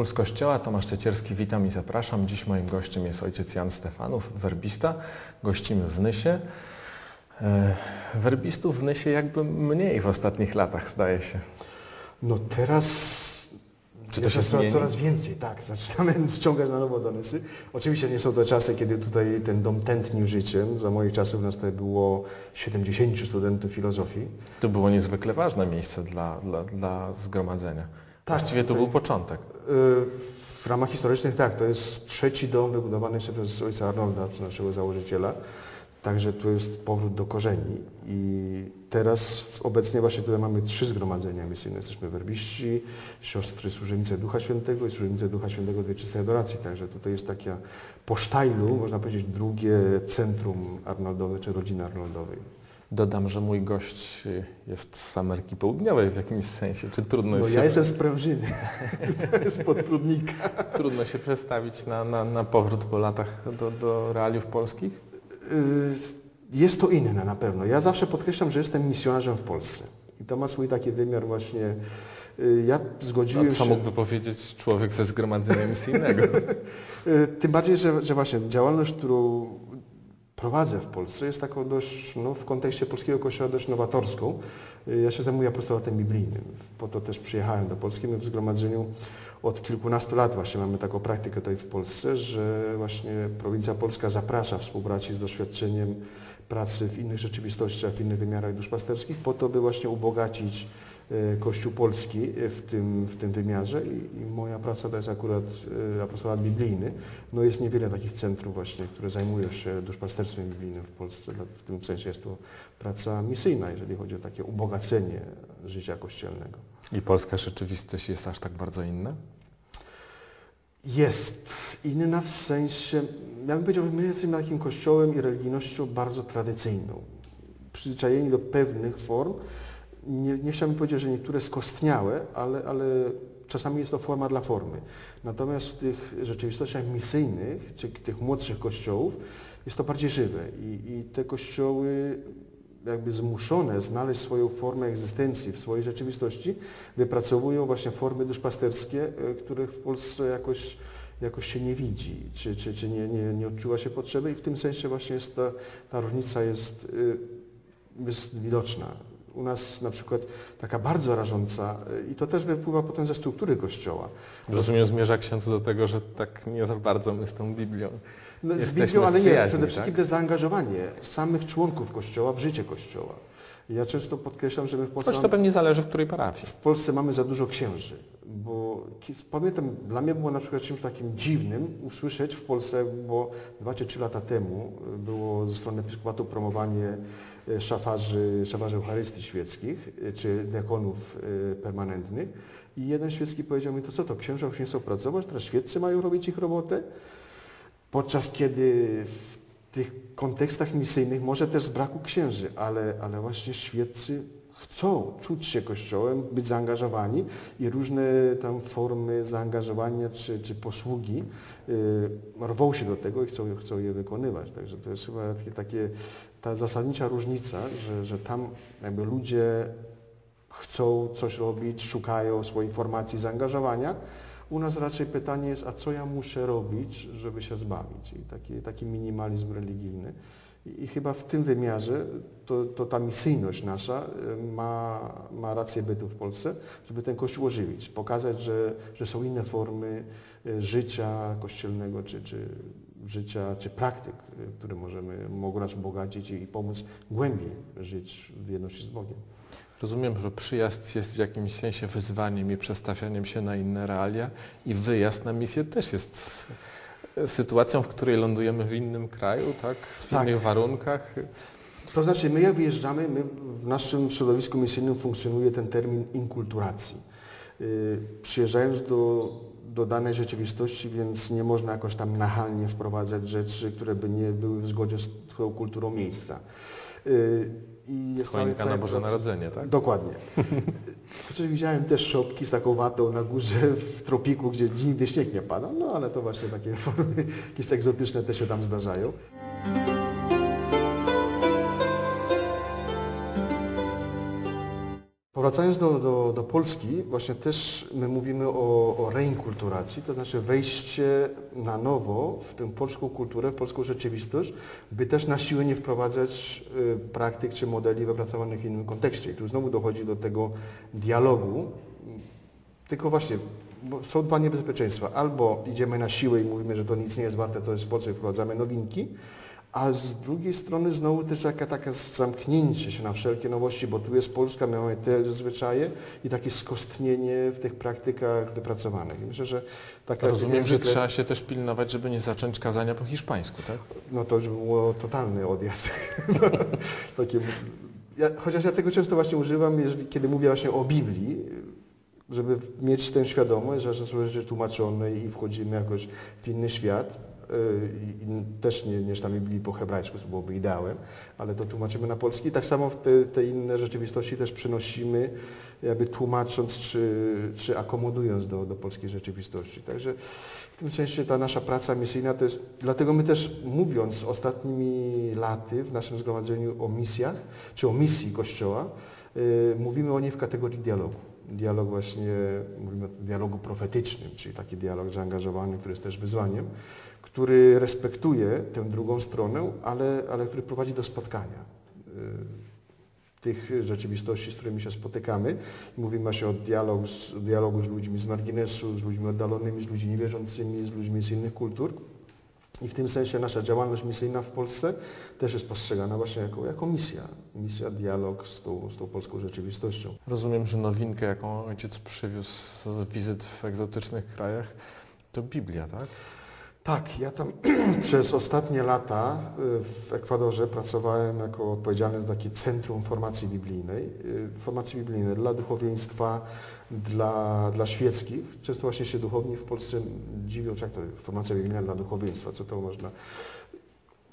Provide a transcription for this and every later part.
Puls Kościoła, Tomasz Ciecierski, witam i zapraszam. Dziś moim gościem jest ojciec Jan Stefanów, werbista. Gościmy w Nysie. E, werbistów w Nysie jakby mniej w ostatnich latach, zdaje się. No teraz Czy to jest się coraz, zmieni? coraz więcej, tak. Zaczynamy ściągać na nowo do Nysy. Oczywiście nie są to czasy, kiedy tutaj ten dom tętnił życiem. Za moich czasów nas tutaj było 70 studentów filozofii. To było niezwykle ważne miejsce dla, dla, dla zgromadzenia. Tak, Właściwie to był początek. Y, W ramach historycznych tak, to jest trzeci dom wybudowany jeszcze przez ojca Arnolda, przez naszego założyciela. Także tu jest powrót do korzeni. I teraz obecnie właśnie tutaj mamy trzy zgromadzenia misyjne. Jesteśmy werbiści, siostry służebnice Ducha Świętego i służebnice Ducha Świętego Dwie Czystej Adoracji. Także tutaj jest taka po sztajlu, można powiedzieć, drugie centrum arnoldowe czy rodziny arnoldowej. Dodam, że mój gość jest z Ameryki Południowej w jakimś sensie. Czy trudno No jest ja się, jestem z Prężyny, tutaj jest pod Prudnika. trudno się przestawić na, na, na powrót po latach do, do realiów polskich? Y, Jest to inne na pewno. Ja zawsze podkreślam, że jestem misjonarzem w Polsce. I to ma swój taki wymiar właśnie. y, Ja zgodziłem A co się. mógłby powiedzieć człowiek ze zgromadzenia misyjnego? Y, Tym bardziej, że, że właśnie działalność, którą prowadzę w Polsce jest taką dość, no, w kontekście polskiego kościoła dość nowatorską. Ja się zajmuję apostolatem biblijnym. Po to też przyjechałem do Polski. My w zgromadzeniu od kilkunastu lat właśnie mamy taką praktykę tutaj w Polsce, że właśnie prowincja polska zaprasza współbraci z doświadczeniem pracy w innych rzeczywistościach, w innych wymiarach duszpasterskich, po to, by właśnie ubogacić Kościół Polski e, w tym, w tym wymiarze I, i moja praca to jest akurat e, apostolat biblijny. No jest niewiele takich centrów właśnie, które zajmują się duszpasterstwem biblijnym w Polsce. Dla- W tym sensie jest to praca misyjna, jeżeli chodzi o takie ubogacenie życia kościelnego. I polska rzeczywistość jest aż tak bardzo inna? Jest inna w sensie, ja bym powiedział, my jesteśmy takim kościołem i religijnością bardzo tradycyjną. Przyzwyczajeni do pewnych form. Nie, nie chciałbym powiedzieć, że niektóre skostniałe, ale, ale czasami jest to forma dla formy. Natomiast w tych rzeczywistościach misyjnych, czy tych młodszych kościołów, jest to bardziej żywe. I, i te kościoły jakby zmuszone znaleźć swoją formę egzystencji w swojej rzeczywistości, wypracowują właśnie formy duszpasterskie, e, których w Polsce jakoś, jakoś się nie widzi, czy, czy, czy nie, nie, nie odczuwa się potrzeby i w tym sensie właśnie jest ta, ta różnica jest, y, jest widoczna. U nas na przykład taka bardzo rażąca i to też wypływa potem ze struktury Kościoła. Rozumiem, zmierza ksiądz do tego, że tak nie za bardzo my z tą Biblią. Z Biblią, ale nie, przyjaźni, przede tak? wszystkim to jest zaangażowanie samych członków Kościoła w życie Kościoła. Ja często podkreślam, że my w Polsce Choć to pewnie zależy w której parafii. w Polsce mamy za dużo księży, bo pamiętam, dla mnie było na przykład czymś takim dziwnym usłyszeć w Polsce, bo dwa czy trzy lata temu było ze strony episkopatu promowanie y, szafarzy, szafarzy Eucharystii świeckich, y, czy diakonów y, permanentnych i jeden świecki powiedział mi, to co to, księża już nie chcą pracować, teraz świeccy mają robić ich robotę? Podczas kiedy w tych kontekstach misyjnych może też z braku księży, ale, ale właśnie świeccy chcą czuć się Kościołem, być zaangażowani i różne tam formy zaangażowania czy, czy posługi y, rwą się do tego i chcą, chcą je wykonywać. Także to jest chyba takie, takie ta zasadnicza różnica, że, że tam jakby ludzie chcą coś robić, szukają swojej formacji zaangażowania. U nas raczej pytanie jest, a co ja muszę robić, żeby się zbawić? I taki, taki minimalizm religijny. I, I chyba w tym wymiarze to, to ta misyjność nasza y, ma, ma rację bytu w Polsce, żeby ten Kościół ożywić, pokazać, że, że są inne formy y, życia kościelnego, czy, czy życia, czy praktyk, y, które możemy, mogą nas ubogacić i pomóc głębiej żyć w jedności z Bogiem. Rozumiem, że przyjazd jest w jakimś sensie wyzwaniem i przestawianiem się na inne realia i wyjazd na misję też jest sytuacją, w której lądujemy w innym kraju, tak? W Tak. innych warunkach. To znaczy, my jak wyjeżdżamy, my w naszym środowisku misyjnym funkcjonuje ten termin inkulturacji. Yy, przyjeżdżając do, do danej rzeczywistości, więc nie można jakoś tam nachalnie wprowadzać rzeczy, które by nie były w zgodzie z tą kulturą miejsca. Yy, i jest cały- Choinka cały na Boże proces- Narodzenie, tak? Dokładnie. Chociaż widziałem też szopki z taką watą na górze w tropiku, gdzie nigdy śnieg nie pada, no ale to właśnie takie formy jakieś egzotyczne też się tam zdarzają. Powracając do, do, do Polski, właśnie też my mówimy o, o reinkulturacji, to znaczy wejście na nowo w tę polską kulturę, w polską rzeczywistość, by też na siłę nie wprowadzać y, praktyk czy modeli wypracowanych w innym kontekście. I tu znowu dochodzi do tego dialogu, tylko właśnie są dwa niebezpieczeństwa. Albo idziemy na siłę i mówimy, że to nic nie jest warte, to jest po co wprowadzamy nowinki, a z drugiej strony znowu też taka, takie zamknięcie się na wszelkie nowości, bo tu jest Polska, my mamy te zwyczaje i takie skostnienie w tych praktykach wypracowanych. I myślę, że taka Rozumiem, że trzeba się też pilnować, żeby nie zacząć kazania po hiszpańsku, tak? No to już było totalny odjazd. Takie, ja, chociaż ja tego często właśnie używam, jeżeli, kiedy mówię właśnie o Biblii, żeby mieć tę świadomość, że są rzeczy tłumaczone i wchodzimy jakoś w inny świat. yy, I, i też nie, nie czytamy Biblii po hebrajsku, co byłoby ideałem, ale to tłumaczymy na polski. Tak samo te, te inne rzeczywistości też przynosimy, jakby tłumacząc czy, czy akomodując do, do polskiej rzeczywistości. Także w tym sensie ta nasza praca misyjna to jest, dlatego my też mówiąc ostatnimi laty w naszym zgromadzeniu o misjach, czy o misji Kościoła, yy, mówimy o niej w kategorii dialogu. Dialog właśnie, mówimy o dialogu profetycznym, czyli taki dialog zaangażowany, który jest też wyzwaniem, który respektuje tę drugą stronę, ale, ale który prowadzi do spotkania y, tych rzeczywistości, z którymi się spotykamy. Mówimy właśnie o dialogu, z, dialogu z ludźmi z marginesu, z ludźmi oddalonymi, z ludźmi niewierzącymi, z ludźmi z innych kultur. I w tym sensie nasza działalność misyjna w Polsce też jest postrzegana właśnie jako, jako misja. Misja, dialog z tą, z tą polską rzeczywistością. Rozumiem, że nowinkę, jaką ojciec przywiózł z wizyt w egzotycznych krajach, to Biblia, tak? Tak, ja tam przez ostatnie lata y, w Ekwadorze pracowałem jako odpowiedzialny za takie centrum formacji biblijnej. y, Formacji biblijnej dla duchowieństwa, dla, dla świeckich. Często właśnie się duchowni w Polsce dziwią, jak to formacja biblijna dla duchowieństwa, co to można...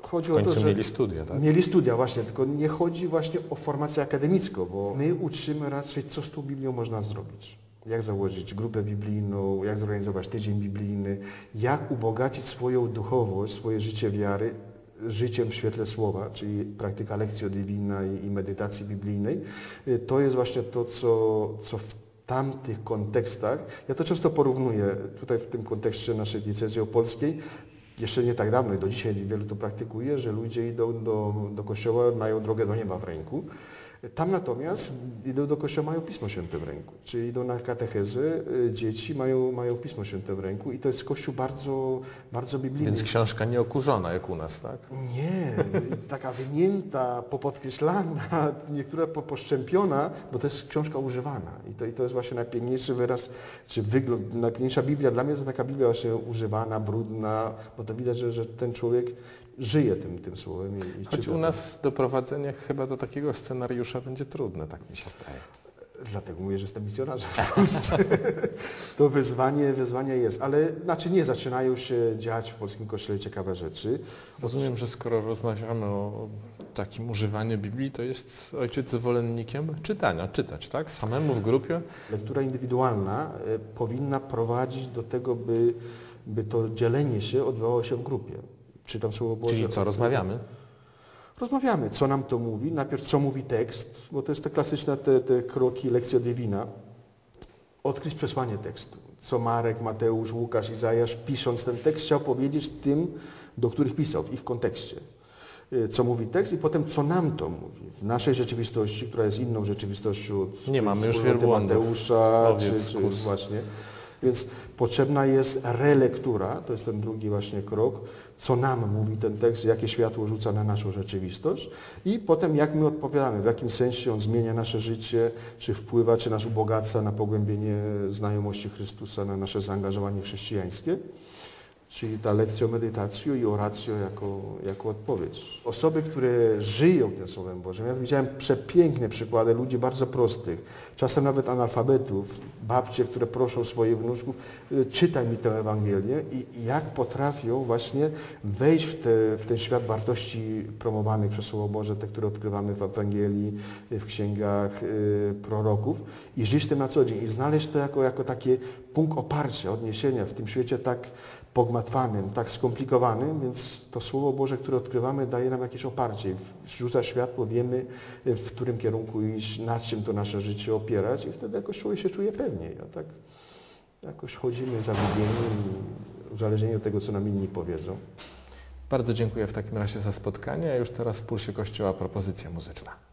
Chodzi o to, że... mieli studia, tak? Mieli studia właśnie, tylko nie chodzi właśnie o formację akademicką, bo my uczymy raczej, co z tą Biblią można zrobić. Jak założyć grupę biblijną, jak zorganizować tydzień biblijny, jak ubogacić swoją duchowość, swoje życie wiary życiem w świetle słowa, czyli praktyka lekcji divina i, medytacji biblijnej. Y, To jest właśnie to, co, co w tamtych kontekstach, ja to często porównuję tutaj w tym kontekście naszej diecezji opolskiej, jeszcze nie tak dawno i do dzisiaj wielu to praktykuje, że ludzie idą do, do kościoła, mają drogę do nieba w ręku. Tam natomiast idą do kościoła, mają Pismo Święte w ręku. Czyli idą na katechezę, y, dzieci mają, mają Pismo Święte w ręku i to jest kościół bardzo, bardzo biblijny. Więc książka nie okurzona jak u nas, tak? Nie, taka wymięta, popodkreślana, niektóra po- poszczępiona, bo to jest książka używana. I to, I to jest właśnie najpiękniejszy wyraz, czy wygląd, najpiękniejsza Biblia. Dla mnie to taka Biblia właśnie używana, brudna, bo to widać, że, że ten człowiek żyje tym, tym słowem. I, i Choć u nas doprowadzenie chyba do takiego scenariusza będzie trudne, tak mi się zdaje. Dlatego mówię, że jestem misjonarzem w Polsce. to wyzwanie, wyzwanie jest. Ale znaczy nie, zaczynają się dziać w polskim kościele ciekawe rzeczy. Rozumiem, że skoro rozmawiamy o takim używaniu Biblii, to jest ojciec zwolennikiem czytania, czytać, tak? Samemu w grupie? Lektura indywidualna e, powinna prowadzić do tego, by, by to dzielenie się odbywało się w grupie. Czytam Słowo Boże. Czyli co, rozmawiamy? Rozmawiamy, co nam to mówi. Najpierw co mówi tekst, bo to jest te klasyczne te, te kroki lekcji divina. Odkryć przesłanie tekstu. Co Marek, Mateusz, Łukasz, Izajasz, pisząc ten tekst, chciał powiedzieć tym, do których pisał, w ich kontekście. Y, Co mówi tekst i potem co nam to mówi. W naszej rzeczywistości, która jest inną rzeczywistością od Nie mamy już. Mateusza, czy, Owiec, czy kus. właśnie. Więc potrzebna jest relektura, to jest ten drugi właśnie krok, co nam mówi ten tekst, jakie światło rzuca na naszą rzeczywistość i potem jak my odpowiadamy, w jakim sensie on zmienia nasze życie, czy wpływa, czy nas ubogaca na pogłębienie znajomości Chrystusa, na nasze zaangażowanie chrześcijańskie. Czyli ta lekcja medytacją i oracją jako, jako odpowiedź. Osoby, które żyją tym Słowem Bożym, ja widziałem przepiękne przykłady ludzi bardzo prostych, czasem nawet analfabetów, babcie, które proszą swoich wnuczków, y, czytaj mi tę Ewangelię i, jak potrafią właśnie wejść w, te, w ten świat wartości promowanych przez Słowo Boże, te, które odkrywamy w Ewangelii, y, w księgach y, proroków i żyć tym na co dzień. I znaleźć to jako, jako taki punkt oparcia, odniesienia w tym świecie tak pogmatwanym, tak skomplikowanym, więc to Słowo Boże, które odkrywamy, daje nam jakieś oparcie, rzuca światło, wiemy w którym kierunku iść, na czym to nasze życie opierać i wtedy jakoś człowiek się czuje pewniej. A tak jakoś chodzimy zagubieni, uzależnieni od tego, co nam inni powiedzą. Bardzo dziękuję w takim razie za spotkanie, a już teraz w Pulsie Kościoła propozycja muzyczna.